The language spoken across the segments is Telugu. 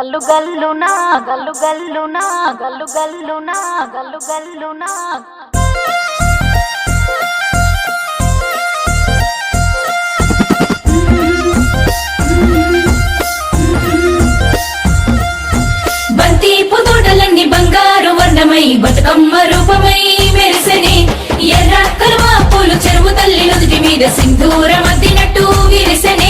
గల్లు గల్లునా గల్లు గల్లునా గల్లు గల్లునా గల్లు గల్లునా బంతిపు పుతోటలన్నీ బంగారు వర్ణమై బతుకమ్మ రూపమై మెరిసెనే. ఎర్ర కలువ పూలు చెరువు తల్లి నుదుటి మీద సింధూర మద్దినట్టు విరిసెనే.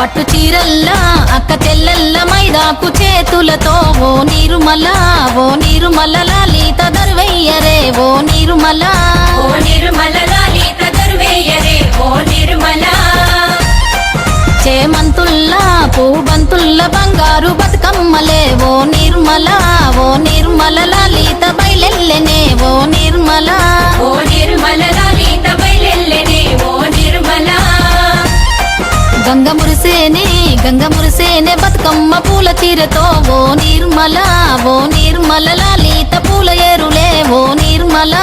పట్టు చీరల్లా అక్క తెల్లల్ల మైదాకు చేతులతో ఓ నిర్మల ఓ నిర్మల లలిత దర్వయ్యరే ఓ నిర్మల. ఓ నిర్మల లలిత దర్వేయరే ఓ నిర్మల. చేమంతుల్లా పూబంతుల్ల బంగారు బతుకమ్మలే ఓ నిర్మల ఓ నిర్మల లలిత బయలెల్లెనే ఓ గంగ మురిసేనే గంగ మురిసేనే బతుకమ్మ పూల తీరతో ఓ నిర్మల ఓ నిర్మల లలిత పూల ఎరులే ఓ నిర్మలా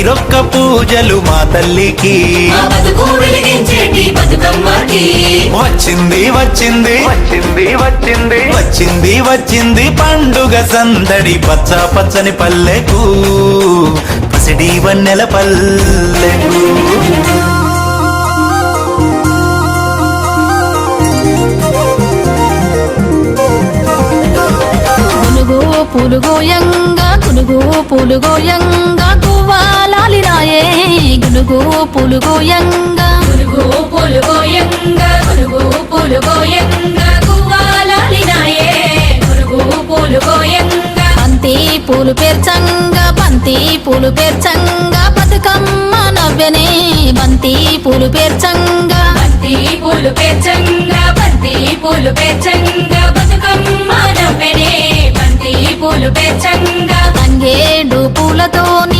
తీరొక్క పూజలు మా తల్లికి. వచ్చింది వచ్చింది. వచ్చింది వచ్చింది. వచ్చింది వచ్చింది పండుగ సందడి పచ్చ పచ్చని పల్లెకు. పసిడి వన్నెల పల్లెకు. పులుగు పులుగోయంగా కులుగు పులుగోయంగా గువ్వాలాలిరాయే గులుగు పులుగోయంగా పులుగు పులుగోయంగా పులుగు పులుగోయంగా గువ్వాలాలినాయే పులుగు బంతి పూలు పేర్చంగా బంతి పూలు పేర్చంగా. బతుకమ్మ నవ్వెనే బంతి పూలు పేర్చంగా. బంతి పూలు పేర్చంగా బంతి పూలు పేర్చంగా. బతుకమ్మ నవ్వెనే బంతి పూలు పేర్చంగా. తంగేడు పూలతోని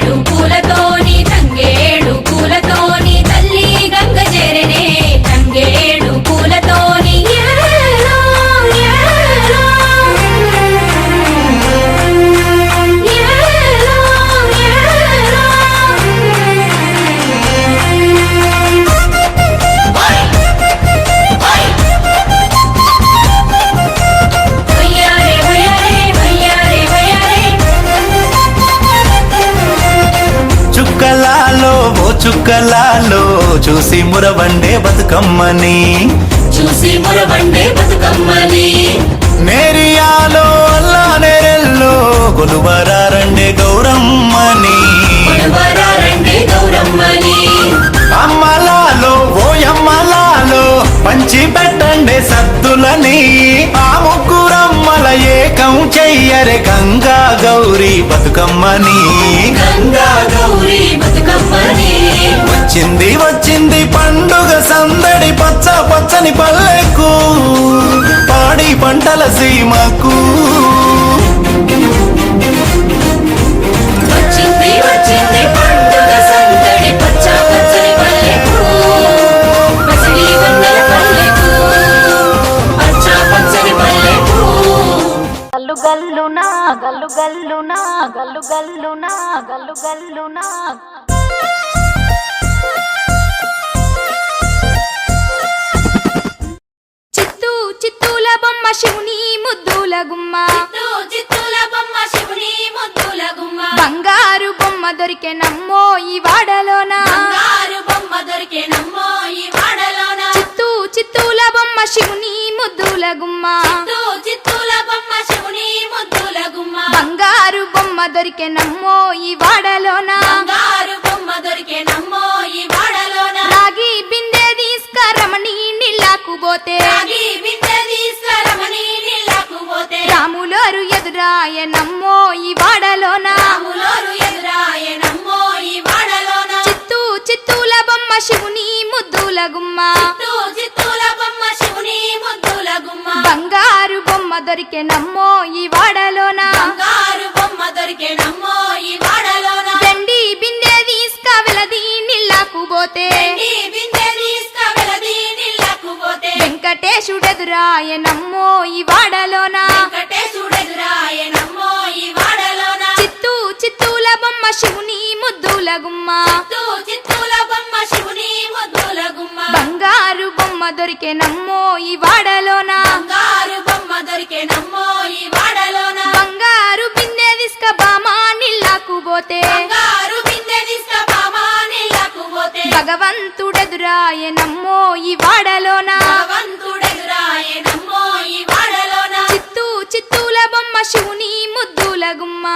చుక్కలాలో చూసి మురవండే బతుకమ్మని. చూసి మురబండే బతుకమ్మని. నేరియాలో అల్లా నేరెల్లో కొడవరారండే గౌరమ్మని. అమ్మలాలో ఓ అమ్మలాలో పంచి పెట్టండే సద్దులని. ఆ ముగ్గురమ్మల ఏకం చెయ్యరే గంగా గౌరీ బతుకమ్మని. గంగా పచ్చని పల్లెకు పాడి పంటల సీమకు. గల్లు గల్లునా గల్లు గల్లునా గల్లు గల్లునా గల్లు గల్లునా. శివుని ముద్దుల గుమ్మ. చిత్తూ చిత్తూల బొమ్మ శివుని ముద్దుల గుమ్మ. బంగారు బొమ్మ దొరికే నమ్మో ఈ వాడలోన. బంగారు బొమ్మ దొరికే నమ్మో ఈ వాడలోన. చిత్తూ చిత్తూల బొమ్మ శివుని ముద్దుల గుమ్మ. చిత్తూ చిత్తూల బొమ్మ శివుని ముద్దుల గుమ్మ. బంగారు బొమ్మ దొరికే నమ్మో ఈ వాడలోన. బంగారు బొమ్మ దొరికే నమ్మో ఈ వాడలోన. రాగి బిందె తీసుకరమణి నీళ్ళకు పోతే. రాములోరు ఎదురాయ నమ్మో ఈ వాడలోన. చిత్తూ చిత్తూల బొమ్మ శివుని ముద్దుల గుమ్మ. చిత్తూ చిత్తూల బొమ్మ శివుని ముద్దుల గుమ్మ. బంగారు బొమ్మ దొరికే నమ్మో ఈ వాడలోన. బంగారు బొమ్మ దొరికే నమ్మో ఈ వాడలోన. వెండి బిందె తీసుకవెలది నీళ్ళకు పోతే. నమ్మో ఈ వాడలోన. శివుని ముద్దుల గుమ్మ. బంగారు బొమ్మ దొరికే నమ్మో ఈ వాడలోన? బంగారు బొమ్మ దొరికే నమ్మో ఈ వాడలోన? బంగారు బిందె తీసుక బామా నీళ్ళకు పోతే. బంగారు బిందె నీళ్ళకు పోతే. భగవంతుడెదురాయ నమ్మో ఈ వాడలోన? భగవంతుడెదురాయ నమ్మో ఈ వాడలోన? చిత్తూ చిత్తూల బొమ్మ శివుని ముద్దుల గుమ్మ.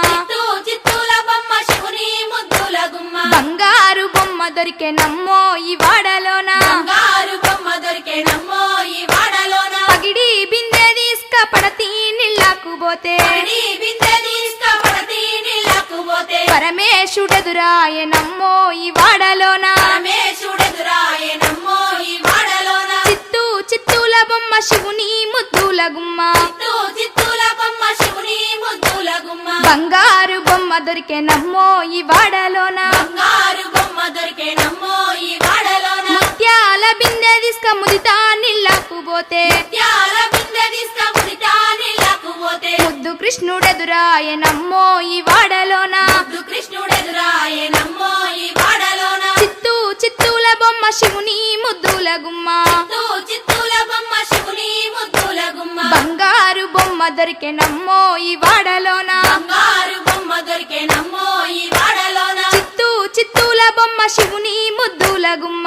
బొమ్మ దొరికే నమ్మో ఈ వాడలోన? బంగారు బొమ్మ దొరికే నమ్మో ఈ వాడలోన? పగిడి బిందె తీసుక పడతి నీళ్ళకు పోతే. పడి బిందె తీసుకుపడతి నీళ్ళకు పోతే. పరమేశుడెదురాయ నమ్మో ఈ వాడలోన? చిత్తూ చిత్తూల బొమ్మ శివుని ముద్దుల గుమ్మ. బంగారు బొమ్మ దొరికే నమ్మో ఈ వాడలోన? ముదితా నీళ్ళకు పోతే. త్యాల బిందె తీసుకుముడితా నీళ్ళకు పోతే. ముద్దు కృష్ణుడెదురాయ నమ్మో ఈ వాడలోన. ముద్దు కృష్ణుడెదురాయ నమ్మో ఈ వాడలోన. చిత్తూ చిత్తూల బొమ్మ శివుని ముద్దుల గుమ్మ. చిత్తూ చిత్తూల బొమ్మ శివుని ముద్దుల గుమ్మ. బంగారు బొమ్మ దొరికే నమ్మో ఈ వాడలోన. బంగారు బొమ్మ దొరికే నమ్మో ఈ వాడలోన. చిత్తూ చిత్తూల బొమ్మ శివుని ముద్దుల గుమ్మ.